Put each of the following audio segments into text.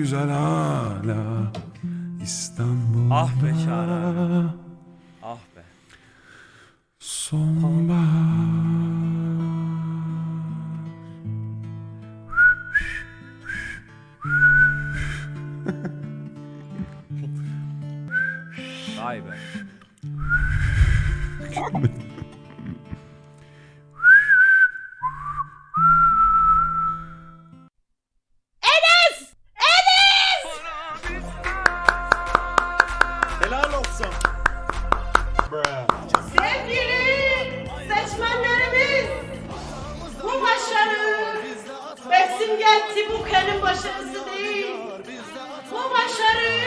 güzel hala İstanbul. Ah be Çağrı Ah be. Sonbahar. Vay be. Besimgel Tibuke'nin başarısı değil. Bu başarı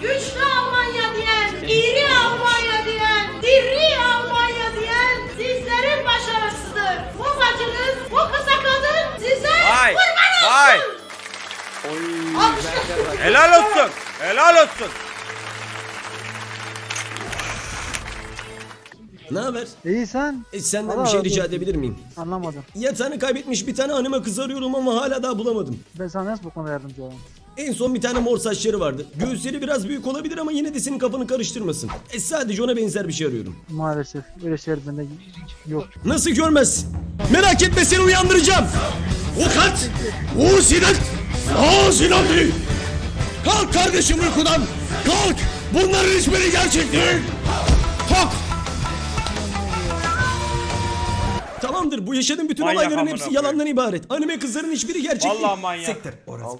güçlü Almanya diyen, iri Almanya diyen, diri Almanya diyen sizlerin başarısıdır. Bu bacınız, bu kısa kadın size Vay. kurban Vay. olsun. Alkışlar. Helal olsun. Helal olsun. Ne haber? İyi sen? E, senden bir şey rica edebilir miyim? Anlamadım. Yatağını kaybetmiş bir tane hanıma kız arıyorum ama hala daha bulamadım. Ben sana nasıl bu konuda yardımcı olayım? En son bir tane mor saçları vardı. Göğüsleri biraz büyük olabilir ama yine de senin kafanı karıştırmasın. E sadece ona benzer bir şey arıyorum. Maalesef öyle şeyler bende yok. Nasıl görmezsin? Merak etme seni uyandıracağım. Ukat! Uğur Sinan! Aa Sinan'dı! Kalk kardeşim uykudan! Kalk! Bunların hiçbiri gerçek değil! Tamamdır bu yaşadığın bütün Manyak olayların amına hepsi koyayım. yalandan ibaret. Anime kızların hiçbiri gerçek değil. Vallahi manyak. Sektir orası.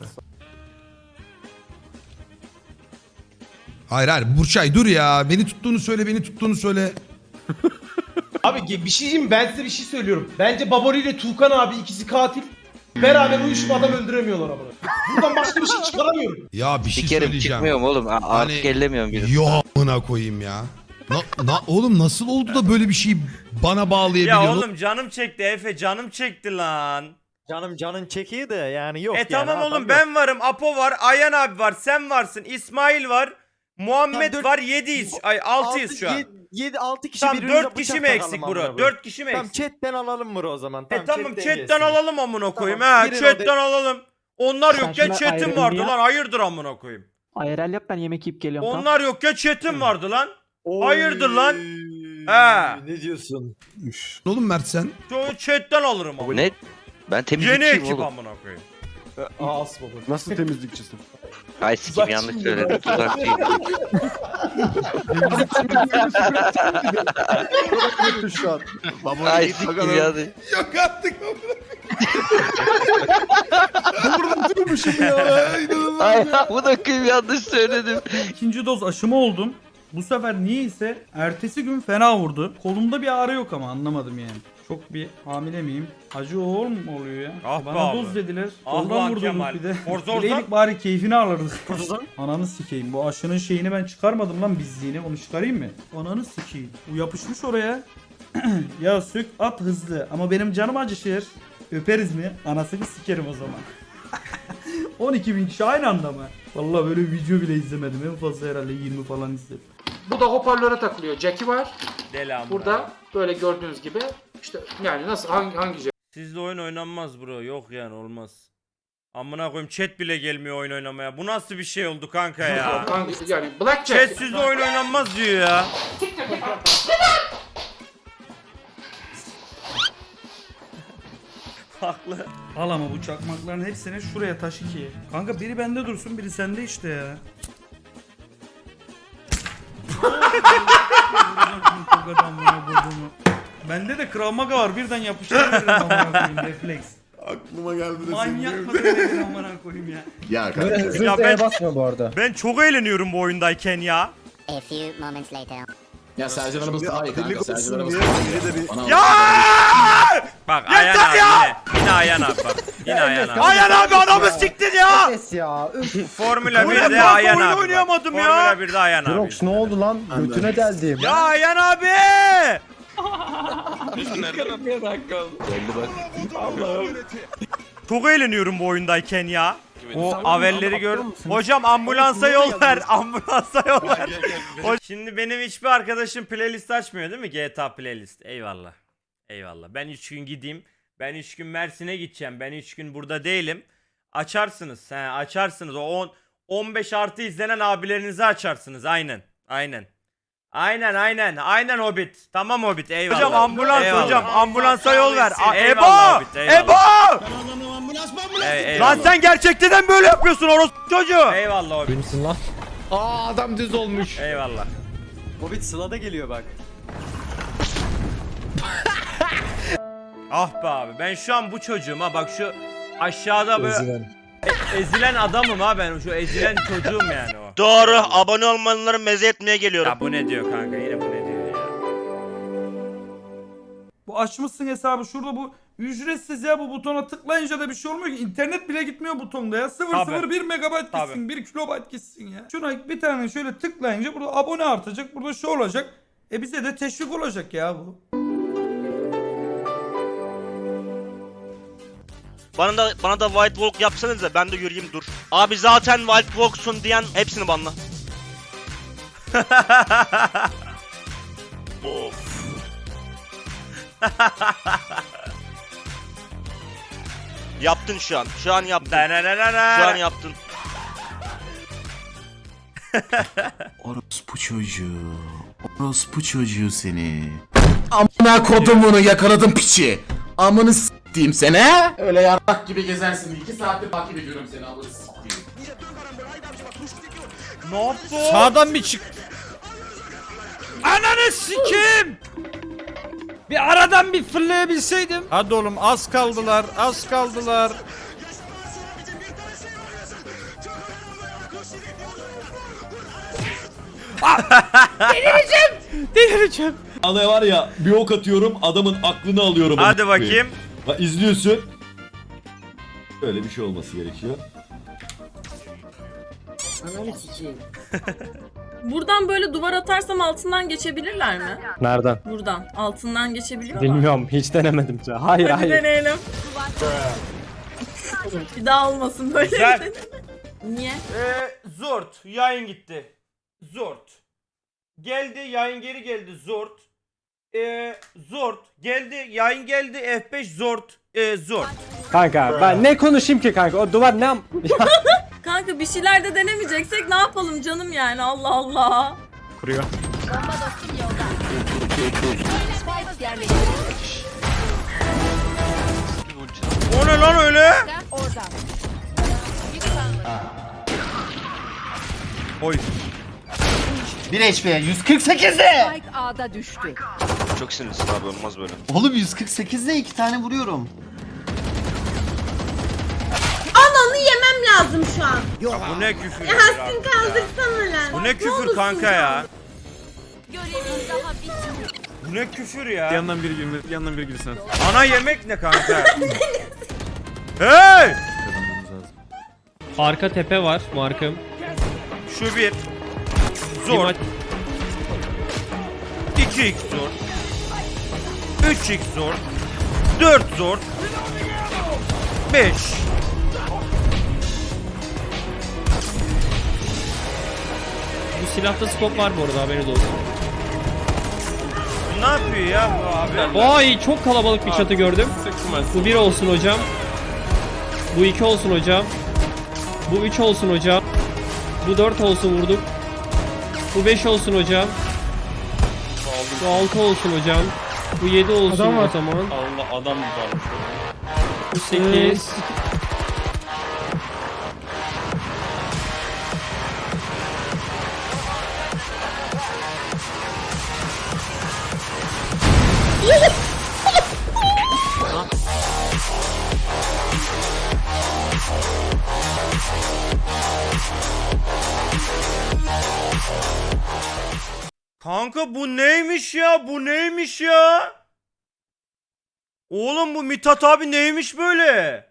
Hayır hayır Burçay dur ya. Beni tuttuğunu söyle beni tuttuğunu söyle. Abi ge- bir şey diyeyim mi? Ben size bir şey söylüyorum. Bence Baboli ile Tuğkan abi ikisi katil. Beraber uyuşup adam öldüremiyorlar ama. Buradan başka bir şey çıkaramıyorum. Ya bir şey Bir kere söyleyeceğim. çıkmıyorum oğlum. A- Artık Hani- ellemiyorum birini. Yo amına koyayım ya. Na, na, oğlum nasıl oldu da böyle bir şeyi bana bağlayabiliyorsun? Ya oğlum canım çekti Efe canım çekti lan. Canım canın çekiyor da yani yok E yani. tamam oğlum yok. ben varım, Apo var, Ayhan abi var, sen varsın, İsmail var, Muhammed Tamam, dört- var, 7'yiz. Ay 6'yız Altı- şu an. yedi- Yedi, altı kişi Tamam birbirimize 4 kişi mi eksik bro? koyayım. 4 kişi mi Tamam eksik? chatten alalım mı o zaman? E tamam chatten gelsin. alalım amına koyayım Tamam, ha. Chatten alalım. Onlar yokken chatim vardı ya. lan. Hayırdır amına koyayım. IRL yap ben yemek yiyip geliyorum. tamam. Onlar yokken chatim vardı lan. Oy, Hayırdır lan? He. Ne diyorsun? Oğlum Mert sen. Şu chatten alırım ama. Ne? Ben Yeni temizlikçiyim ekip oğlum. amına koyayım. Aa as baba. Nasıl temizlikçisin? Ay sikim yanlış söyledim. Tuzakçıyım. şu an. Ay sikim yanlış. Yok artık amına Ay bu da kıyım yanlış söyledim. İkinci doz aşımı oldum. Bu sefer niyeyse ertesi gün fena vurdu. Kolumda bir ağrı yok ama anlamadım yani. Çok bir hamile miyim? Acı oğul mu oluyor ya? Ah Bana abi. doz dediler. Ah vurdurduk Kemal. bir de. Forzorsan- Bileydik bari keyfini alırdık. Ananı sikeyim. Bu aşının şeyini ben çıkarmadım lan bizliğini. Onu çıkarayım mı? Ananı sikeyim. Bu yapışmış oraya. ya sök at hızlı. Ama benim canım acışır. Öperiz mi? Anasını sikerim o zaman. 12 bin kişi aynı anda mı? Vallahi böyle video bile izlemedim. En fazla herhalde 20 falan izledim. Bu da hoparlöre takılıyor. Jack'i var. Deli amına. Burada böyle gördüğünüz gibi işte yani nasıl hangi hangi jack? Sizle oyun oynanmaz bro. Yok yani olmaz. Amına koyayım chat bile gelmiyor oyun oynamaya. Bu nasıl bir şey oldu kanka ya? Hangi yani black chat sizle oyun oynanmaz diyor ya. Haklı. Al ama bu çakmakların hepsini şuraya taşı ki. Kanka biri bende dursun biri sende işte ya. Buna kodumu. Bende de Krav Maga var birden yapıştırırım amına koyayım refleks. Aklıma geldi de Manyak mı amına koyayım ya. Ya kardeşim. Ya ben, basma bu arada. ben çok eğleniyorum bu oyundayken ya. A few moments later. Ya Sercan arabası daha iyi kanka. Sercan arabası Ya! Bak Ayhan abi yine. Yine Ayhan abi bak. Yine Ayhan abi. Ayhan abi adamı siktir ya. ya. Formula Bu ne 1'de kanka, Ayhan oyun abi. bak. oynayamadım ya. Formula 1'de Ayhan abi. ne oldu lan? Götüne deldim. Ya Ayhan abi! Çok eğleniyorum bu oyundayken ya. O avelleri gör. Hocam ambulansa yol ver. Ambulansa yol ver. Şimdi benim hiçbir arkadaşım playlist açmıyor değil mi? GTA playlist. Eyvallah. Eyvallah. Ben 3 gün gideyim. Ben 3 gün Mersin'e gideceğim. Ben 3 gün burada değilim. Açarsınız. He, açarsınız. O 10 15 artı izlenen abilerinizi açarsınız. Aynen. Aynen. Aynen aynen. Aynen Hobbit. Tamam Hobbit. Eyvallah. Hocam ambulans hocam. Ambulansa yol ver. A- Ebo! Ebo! Lan sen gerçekten mi böyle yapıyorsun orospu çocuğu? Eyvallah Hobbit. Kimsin lan? Aa adam düz olmuş. Eyvallah. Hobbit Sıla'da geliyor bak. Ah be abi ben şu an bu çocuğum ha bak şu aşağıda böyle ezilen adamım ha ben şu ezilen çocuğum yani o. Doğru. Abone olmayanları meze etmeye geliyorum. Ya bu ne diyor kanka yine bu ne diyor ya. Bu açmışsın hesabı şurada bu ücretsiz ya bu butona tıklayınca da bir şey olmuyor ki. İnternet bile gitmiyor butonda ya. 001 megabayt Tabii. gitsin 1 kilobayt gitsin ya. Şuna bir tane şöyle tıklayınca burada abone artacak burada şu olacak. E bize de teşvik olacak ya bu. Bana da bana da white walk yapsanız da ben de yürüyeyim dur. Abi zaten white walk'sun diyen hepsini banla. of. yaptın şu an. Şu an yaptın. Şu an yaptın. Orospu çocuğu. Orospu çocuğu seni. Amına kodumunu yakaladım piçi. Amını s**eyim seni he? Öyle yarrak gibi gezersin. İki saattir takip ediyorum seni amını s**eyim. Ne yaptı? Sağdan bir çık. Ananı sikim. Bir aradan bir fırlayabilseydim. Hadi oğlum az kaldılar, az kaldılar. Ana var ya bir ok atıyorum adamın aklını alıyorum. Hadi bakayım. Bak izliyorsun. Öyle bir şey olması gerekiyor. Buradan böyle duvar atarsam altından geçebilirler mi? Nereden? Buradan. Altından geçebiliyorlar. Bilmiyorum hiç denemedim. Hayır Hadi deneyelim. bir daha olmasın böyle. Güzel. Niye? Ee, Zort yayın gitti. Zort. Geldi yayın geri geldi Zort. Ee, Zort geldi yayın geldi F5 Zort. Ee, Zort. Kanka ben ne konuşayım ki kanka? O duvar ne? Kanka bir şeyler de denemeyeceksek ne yapalım canım yani Allah Allah. Kuruyor. O ne lan öyle? Oy. 1 HP 148'de. A'da düştü. Çok sinirlisin abi olmaz böyle. Oğlum 148'de iki tane vuruyorum. Ananı yemem lazım şu an. Bu ne küfür? ya? Hastin kaldırsana lan. Bu ne küfür kanka ya? Görevin daha bitmedi. Bu ne küfür ya? Yandan biri girme, yandan biri girsin. Ana yemek ne kanka? hey! Arka tepe var markım. Şu bir. Zor. 2x zor. 3x zor. 4 zor. 5. Bu silahta skop var bu arada haberiniz olsun. Ne yapıyor ya bu abi? Vay çok kalabalık bir çatı gördüm. Bu bir olsun hocam. Bu iki olsun hocam. Bu üç olsun hocam. Bu dört olsun vurduk. Bu beş olsun hocam. Bu altı olsun hocam. Bu yedi olsun o zaman. Allah adam varmış. Bu sekiz. Kanka bu neymiş ya? Bu neymiş ya? Oğlum bu Mithat abi neymiş böyle?